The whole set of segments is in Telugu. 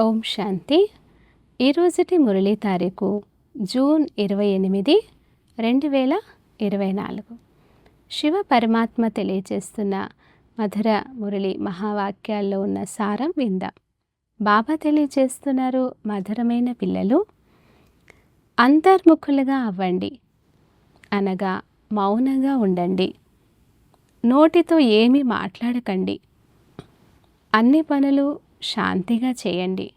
ఓం శాంతి. ఈరోజుటి మురళీ తారీఖు జూన్ ఇరవై ఎనిమిది రెండు వేల ఇరవై నాలుగు. శివ పరమాత్మ తెలియచేస్తున్న మధుర మురళి మహావాక్యాల్లో ఉన్న సారం విందాం. బాబా తెలియచేస్తున్నారు మధురమైన పిల్లలు. అంతర్ముఖులుగా అవ్వండి. అనగా మౌనంగా ఉండండి. నోటితో ఏమీ మాట్లాడకండి. అన్ని పనులు శాంతిగా చేయండి.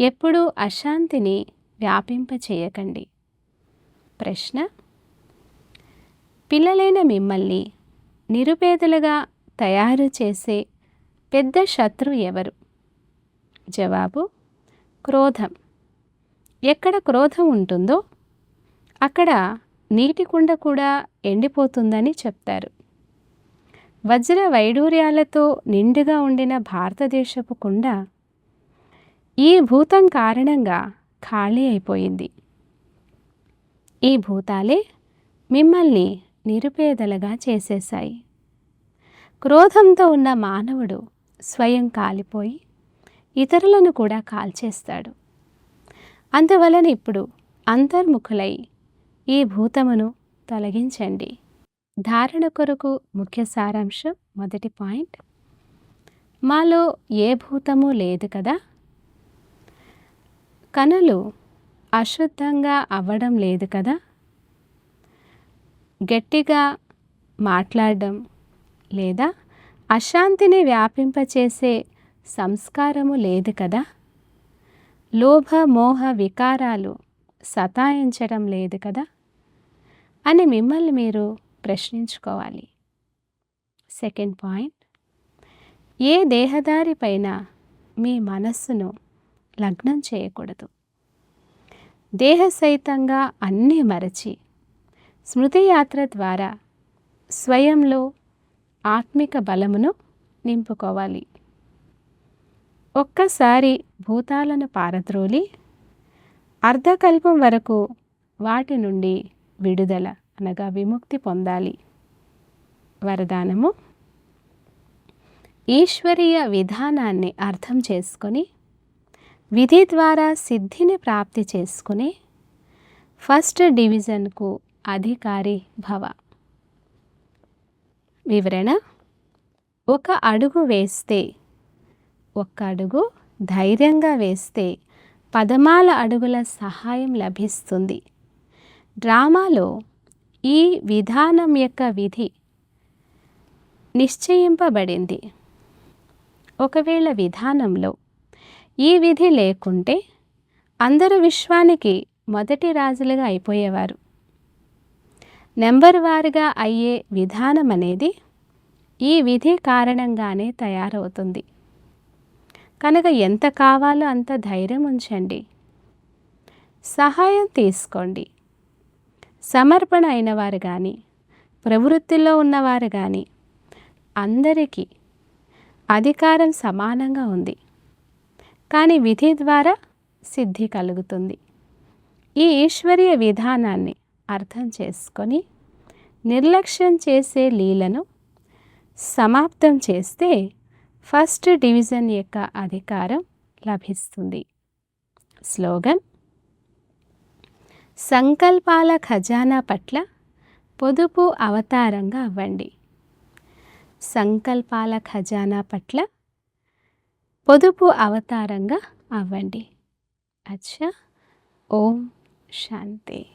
ఎప్పుడూ అశాంతిని వ్యాపింపచేయకండి ప్రశ్న? పిల్లలైన మిమ్మల్ని నిరుపేదలుగా తయారు చేసే పెద్ద శత్రు ఎవరు? జవాబు? క్రోధం. ఎక్కడ క్రోధం ఉంటుందో అక్కడ నీటి కుండ కూడా ఎండిపోతుందని చెప్తారు. వజ్ర వైడూర్యాలతో నిండుగా ఉండిన భారతదేశపు కుండ ఈ భూతం కారణంగా ఖాళీ అయిపోయింది. ఈ భూతాలే మిమ్మల్ని నిరుపేదలుగా చేసేశాయి. క్రోధంతో ఉన్న మానవుడు స్వయం కాలిపోయి ఇతరులను కూడా కాల్చేస్తాడు. అందువలన ఇప్పుడు అంతర్ముఖులై ఈ భూతమును తొలగించండి. ధారణ కొరకు ముఖ్య సారాంశం మొదటి పాయింట్. మాలో ఏ భూతము లేదు కదా? కనులు అశుద్ధంగా అవ్వడం లేదు కదా? గట్టిగా మాట్లాడడం లేదా అశాంతిని వ్యాపింపచేసే సంస్కారము లేదు కదా? లోభ మోహ వికారాలు సతాయించడం లేదు కదా? అని మిమ్మల్ని మీరు ప్రశ్నించుకోవాలి. Second point. ఏ దేహదారి పైన మీ మనస్సును లగ్నం చేయకూడదు? దేహ సహితంగా అన్నీ మరచి స్మృతియాత్ర ద్వారా స్వయంలో ఆత్మిక బలమును నింపుకోవాలి. ఒక్కసారి భూతాలను పారద్రోలి అర్ధకల్పం వరకు వాటి నుండి విడుదల. అనగా విముక్తి పొందాలి. వరదానము. ఈశ్వరీయ విధానాన్ని అర్థం చేసుకొని విధి ద్వారా సిద్ధిని ప్రాప్తి చేసుకుని ఫస్ట్ డివిజన్కు అధికారి భవ. వివరణ. ఒక అడుగు వేస్తే ఒక్క అడుగు ధైర్యంగా వేస్తే పదమాల అడుగుల సహాయం లభిస్తుంది. డ్రామాలో ఈ విధానం యొక్క విధి నిశ్చయింపబడింది. ఒకవేళ విధానంలో ఈ విధి లేకుంటే అందరు విశ్వానికి మొదటి రాజులుగా అయిపోయేవారు. నెంబర్ వారుగా అయ్యే విధానం అనేది ఈ విధి కారణంగానే తయారవుతుంది. కనుక ఎంత కావాలో అంత ధైర్యం ఉంచండి. సహాయం తీసుకోండి. సమర్పణ అయిన వారు కానీ ప్రవృత్తిలో ఉన్నవారు కానీ అందరికీ అధికారం సమానంగా ఉంది. కానీ విధి ద్వారా సిద్ధి కలుగుతుంది. ఈ ఈశ్వరీయ విధానాన్ని అర్థం చేసుకొని నిర్లక్ష్యం చేసే లీలను సమాప్తం చేస్తే ఫస్ట్ డివిజన్ యొక్క అధికారం లభిస్తుంది. స్లోగన్ సంకల్పాల ఖజానా పట్ల పొదుపు అవతారంగా అవ్వండి. సంకల్పాల ఖజానా పట్ల పొదుపు అవతారంగా అవ్వండి. అచ్చా ఓం శాంతి.